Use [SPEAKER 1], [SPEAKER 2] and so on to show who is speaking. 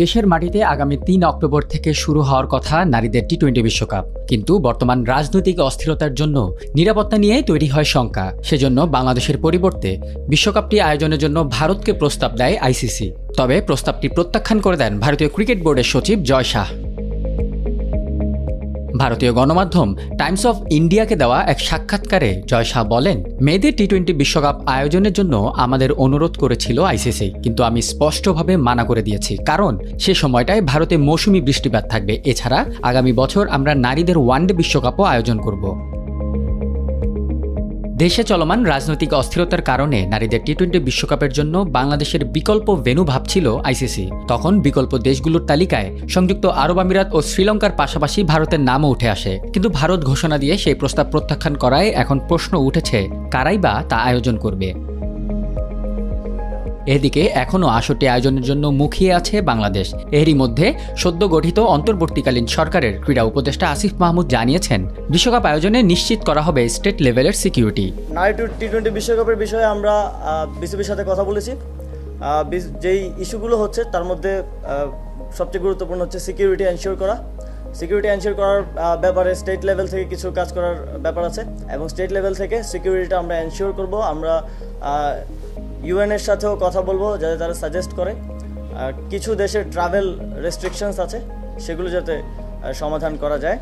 [SPEAKER 1] দেশের মাটিতে আগামী তিন অক্টোবর থেকে শুরু হওয়ার কথা নারীদের টি টোয়েন্টি বিশ্বকাপ। কিন্তু বর্তমান রাজনৈতিক অস্থিরতার জন্য নিরাপত্তা নিয়ে তৈরি হয় শঙ্কা। সেজন্য বাংলাদেশের পরিবর্তে বিশ্বকাপটি আয়োজনের জন্য ভারতকে প্রস্তাব দেয় আইসিসি। তবে প্রস্তাবটি প্রত্যাখ্যান করে দেন ভারতীয় ক্রিকেট বোর্ডের সচিব জয় শাহ। ভারতীয় গণমাধ্যম টাইমস অফ ইন্ডিয়াকে দেওয়া এক সাক্ষাৎকারে জয় শাহ বলেন, মেয়েদের টি টোয়েন্টি বিশ্বকাপ আয়োজনের জন্য আমাদের অনুরোধ করেছিল আইসিসি, কিন্তু আমি স্পষ্টভাবে মানা করে দিয়েছি। কারণ, সে সময়টায় ভারতে মৌসুমি বৃষ্টিপাত থাকবে। এছাড়া আগামী বছর আমরা নারীদের ওয়ানডে বিশ্বকাপও আয়োজন করব। দেশে চলমান রাজনৈতিক অস্থিরতার কারণে নারীদের টি টোয়েন্টি বিশ্বকাপের জন্য বাংলাদেশের বিকল্প ভেনু ভাবছিল আইসিসি তখন বিকল্প দেশগুলোর তালিকায় সংযুক্ত আরব আমিরাত ও শ্রীলঙ্কার পাশাপাশি ভারতের নামও উঠে আসে। কিন্তু ভারত ঘোষণা দিয়ে সেই প্রস্তাব প্রত্যাখ্যান করায় এখন প্রশ্ন উঠেছে, কারাই বা তা আয়োজন করবে? এদিকে এখনও আসরটি আয়োজনের জন্য মুখিয়ে আছে বাংলাদেশ। এরই মধ্যে সদ্য গঠিত অন্তর্বর্তীকালীন সরকারের ক্রীড়া উপদেষ্টা আসিফ মাহমুদ জানিয়েছেন, বিশ্বকাপ আয়োজনে নিশ্চিত করা হবে স্টেট লেভেলের সিকিউরিটি।
[SPEAKER 2] বিশ্বকাপের বিষয়ে আমরা বিসিবির সাথে কথা বলেছি। যেই ইস্যুগুলো হচ্ছে, তার মধ্যে সবচেয়ে গুরুত্বপূর্ণ হচ্ছে সিকিউরিটি এনশিওর করা। সিকিউরিটি এনশিওর করার ব্যাপারে স্টেট লেভেল থেকে কিছু কাজ করার ব্যাপার আছে। এবং স্টেট লেভেল থেকে সিকিউরিটিটা আমরা এনশিওর করব। আমরা ইউএনের সাথেও কথা বলব যাতে তারা সাজেস্ট করে। কিছু দেশের ট্রাভেল রেস্ট্রিকশনস আছে, সেগুলো যাতে সমাধান করা যায়।